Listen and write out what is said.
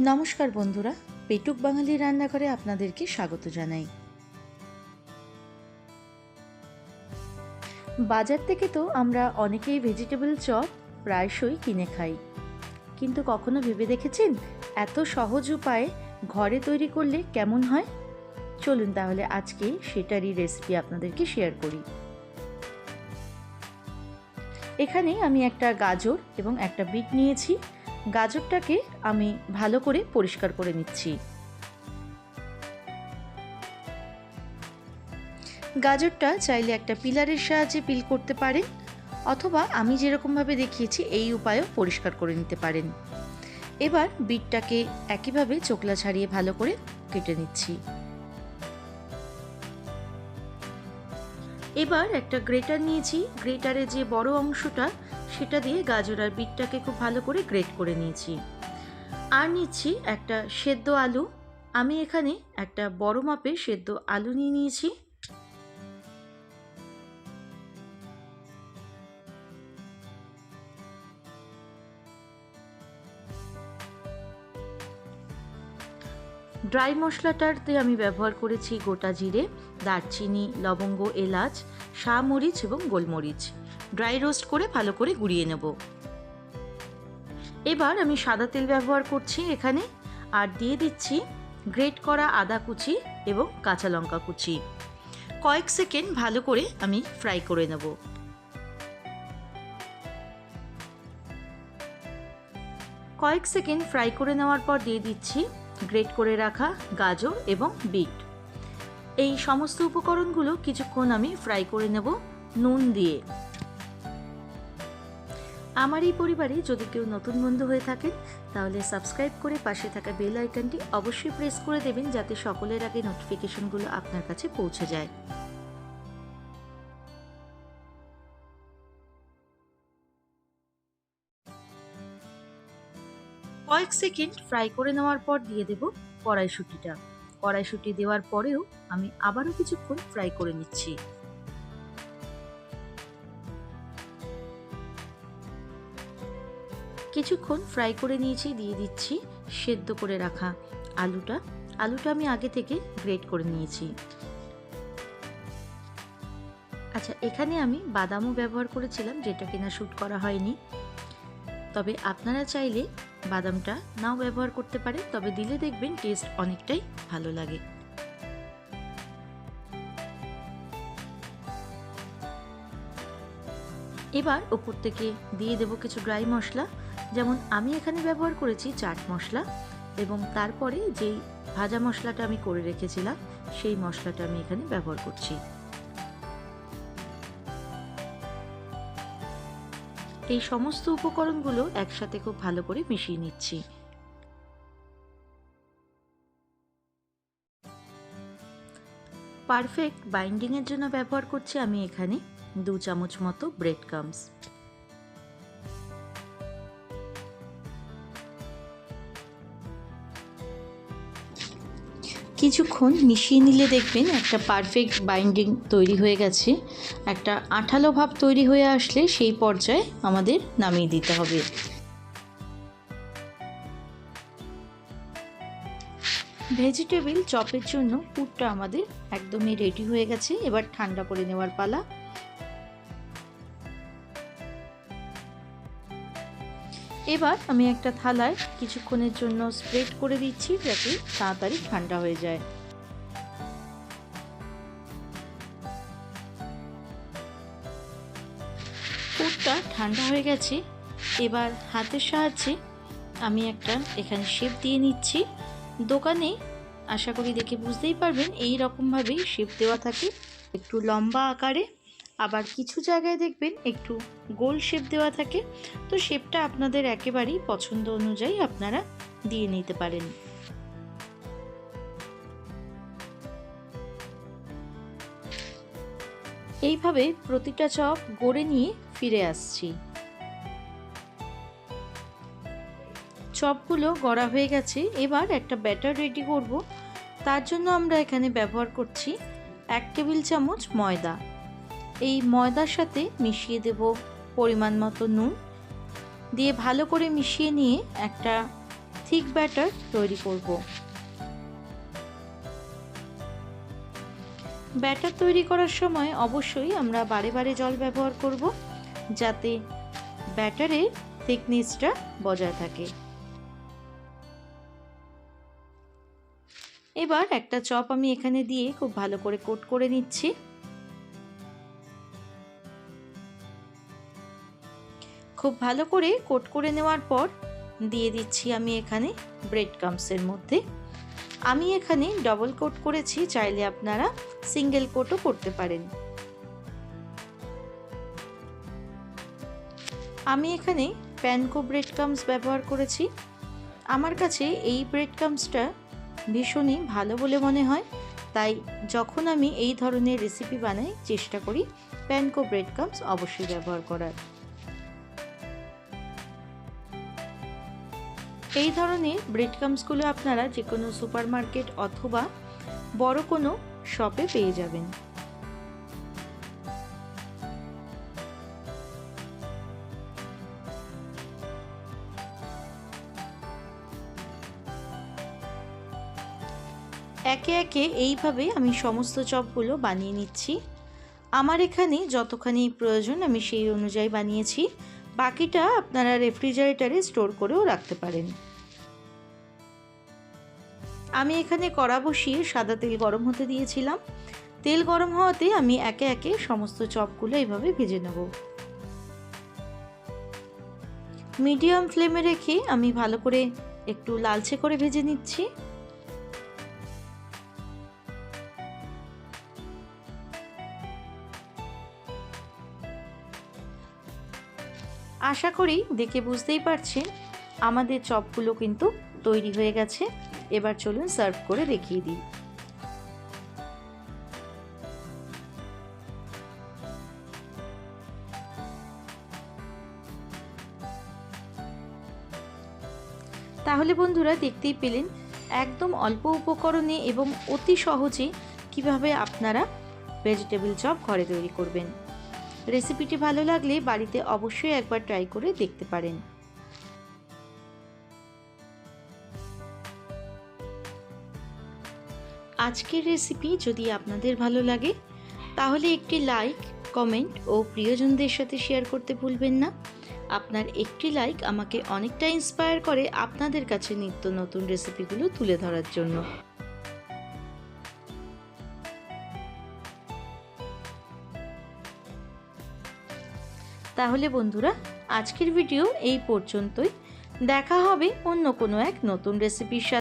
নমস্কার বন্ধুরা, পেটুক বাঙালি রান্নাঘরে আপনাদেরকে স্বাগত জানাই। বাজার থেকে তো আমরা অনেকেই ভেজিটেবল চপ প্রায়শই কিনে খাই। কিন্তু কখনো ভেবে দেখেছেন এত সহজ উপায়ে ঘরে তৈরি করলে কেমন হয়? চলুন তাহলে আজকে সেটারই রেসিপি আপনাদেরকে শেয়ার করি। এখানে আমি একটা গাজর এবং একটা বিট নিয়েছি। গাজরটাকে আমি ভালো করে পরিষ্কার করে নিচ্ছি। গাজরটা চাইলে একটা পিলারের সাহায্যে পিল করতে পারেন, অথবা আমি যেরকমভাবে দেখিয়েছি এই উপায়ও পরিষ্কার করে নিতে পারেন। এবার বিটটাকে একইভাবে চোকলা ছাড়িয়ে ভালো করে কেটে নিচ্ছি। এবার একটা গ্রেটার নিয়েছি। গ্রেটারে যে বড় অংশটা সেটা দিয়ে গাজর আর বিটটাকে খুব ভালো করে গ্রেট করে নিয়েছি। আর নিচ্ছি একটা সেদ্ধ আলু। আমি এখানে একটা বড় মাপের সেদ্ধ আলু নিয়ে নিয়েছি। ড্রাই মশলাটাতে আমি ব্যবহার করেছি গোটা জিরে, দারচিনি, লবঙ্গ, এলাচ, শাহ মরিচ এবং গোলমরিচ। ড্রাই রোস্ট করে ভালো করে গুঁড়িয়ে নেব। এবার আমি সাদা তেল ব্যবহার করছি এখানে, আর দিয়ে দিচ্ছি গ্রেট করা আদা কুচি এবং কাঁচা লঙ্কা কুচি। কয়েক সেকেন্ড ভালো করে আমি ফ্রাই করে নেব। কয়েক সেকেন্ড ফ্রাই করে নেওয়ার পর দিয়ে দিচ্ছি গ্রেট করে রাখা গাজর এবং বিট। এই সমস্ত উপকরণগুলো কিছুক্ষণ আমি ফ্রাই করে নেব নুন দিয়ে। আমার এই পরিবারে যদি কেউ নতুন বন্ধু হয়ে থাকেন, তাহলে সাবস্ক্রাইব করে পাশে থাকা বেল আইকনটি অবশ্যই প্রেস করে দেবেন যাতে সকলের আগে নোটিফিকেশনগুলো আপনার কাছে পৌঁছে যায়। কয়েক সেকেন্ড ফ্রাই করে নেওয়ার পর দিয়ে দেব কড়াইশুটিটা। কড়াইশুটি দেওয়ার পরেও আমি আবারও কিছুক্ষণ ফ্রাই করে নিচ্ছি। কিছুক্ষণ ফ্রাই করে নিয়েছি, দিয়ে দিচ্ছি সেদ্ধ করে রাখা আলুটা। আলুটা আমি আগে থেকে গ্রেট করে নিয়েছি। আচ্ছা এখানে আমি বাদামও ব্যবহার করেছিলাম, যেটা কিনা শ্যুট করা হয়নি। তবে আপনারা চাইলে বাদামটা নাও ব্যবহার করতে পারে তবে দিলে দেখবেন টেস্ট অনেকটাই ভালো লাগে। এবার ওপর থেকে দিয়ে দেব কিছু ড্রাই মশলা। যেমন আমি এখানে ব্যবহার করেছি চাট মশলা এবং তারপরে যেই ভাজা মশলাটা আমি করে রেখেছিলাম, সেই মশলাটা আমি এখানে ব্যবহার করছি। এই সমস্ত উপকরণগুলো একসাথে খুব ভালো করে মিশিয়ে নিচ্ছি। পারফেক্ট বাইন্ডিংয়ের জন্য ব্যবহার করছি আমি এখানে দু চামচ মতো ব্রেড কামস কিছুক্ষণ মিশিয়ে নিলে দেখবেন একটা পারফেক্ট বাইন্ডিং তৈরি হয়ে গেছে। একটা আঠালো ভাব তৈরি হয়ে আসলে সেই পর্যায়ে আমাদের নামিয়ে দিতে হবে। ভেজিটেবিল চপের জন্য পুরটা আমাদের একদমই রেডি হয়ে গেছে। এবার ঠান্ডা করে নেওয়ার পালা। এবার আমি একটা থালায় কিছুক্ষণের জন্য স্প্রেড করে দিচ্ছি যাতে তাড়াতাড়ি ঠান্ডা হয়ে যায়। পুরটা ঠান্ডা হয়ে গেছে। এবার হাতের সাহায্যে আমি একটা এখানে শেপ দিয়ে নিচ্ছি। দোকানে, আশা করি দেখে বুঝতেই পারবেন এই রকমভাবেই শেপ দেওয়া থাকে। একটু লম্বা আকারে। আবার কিছু জায়গায় দেখবেন একটু গোল শেপ দেওয়া থাকে। তো শেপটা আপনাদের একেবারেই পছন্দ অনুযায়ী আপনারা দিয়ে নিতে পারেন। এইভাবে প্রতিটা চপ গড়ে নিয়ে ফিরে আসছি। চপগুলো গড়া হয়ে গেছে, এবার একটা ব্যাটার রেডি করব। তার জন্য আমরা এখানে ব্যবহার করছি এক টেবিল চামচ ময়দা। এই ময়দার সাথে মিশিয়ে দেব পরিমাণ মতো নুন। দিয়ে ভালো করে মিশিয়ে নিয়ে একটা থিক ব্যাটার তৈরি করব। ব্যাটার তৈরি করার সময় অবশ্যই আমরা বারে বারে জল ব্যবহার করব, যাতে ব্যাটারের থিকনেসটা বজায় থাকে। এবার একটা চপ আমি এখানে দিয়ে খুব ভালো করে কোট করে নিচ্ছি। খুব ভালো করে কোট করে নেওয়ার পর দিয়ে দিচ্ছি আমি এখানে ব্রেড কামসের মধ্যে। আমি এখানে ডবল কোট করেছি, চাইলে আপনারা সিঙ্গেল কোটও করতে পারেন। আমি এখানে প্যানকো ব্রেড কামস ব্যবহার করেছি। আমার কাছে এই ব্রেড কামসটা ভীষণই ভালো বলে মনে হয়। তাই যখন আমি এই ধরনের রেসিপি বানাই, চেষ্টা করি প্যানকো ব্রেড কামস অবশ্যই ব্যবহার করার। এই ধরনের ব্রেড কামসগুলো আপনারা যে কোনো সুপার মার্কেট অথবা বড় কোনো শপে পেয়ে যাবেন। একে একে এইভাবে আমি সমস্ত চপগুলো বানিয়ে নিচ্ছি। আমার এখানে যতখানি প্রয়োজন আমি সেই অনুযায়ী বানিয়েছি। বাকিটা আপনারা রেফ্রিজারেটারে স্টোর করেও রাখতে পারেন। আমি এখানে কড়া বসিয়ে সাদা তেল গরম হতে দিয়েছিলাম। তেল গরম হওয়াতে আমি একে একে সমস্ত চপগুলো এইভাবে ভেজে নেব। মিডিয়াম ফ্লেমে রেখে আমি ভালো করে একটু লালচে করে ভেজে নিচ্ছি। আশা করি দেখে বুঝতেই পারছেন, আমাদের চপগুলো কিন্তু তৈরি হয়ে গেছে। এবার চলুন সার্ভ করে দেখিয়ে দিই। তাহলে বন্ধুরা দেখতেই পেলেন, একদম অল্প উপকরণে এবং অতি সহজে কীভাবে আপনারা ভেজিটেবল চপ ঘরে তৈরি করবেন। রেসিপিটি ভালো লাগলে বাড়িতে অবশ্যই একবার ট্রাই করে দেখতে পারেন। আজকের রেসিপি যদি আপনাদের ভালো লাগে, তাহলে একটি লাইক কমেন্ট ও প্রিয়জনদের সাথে শেয়ার করতে ভুলবেন না। আপনার একটি লাইক আমাকে অনেকটা ইন্সপায়ার করে আপনাদের কাছে নিত্য নতুন রেসিপিগুলো তুলে ধরার জন্য। তাহলে বন্ধুরা, আজকের ভিডিও এই পর্যন্তই। দেখা হবে অন্য কোনো এক নতুন রেসিপির সাথে।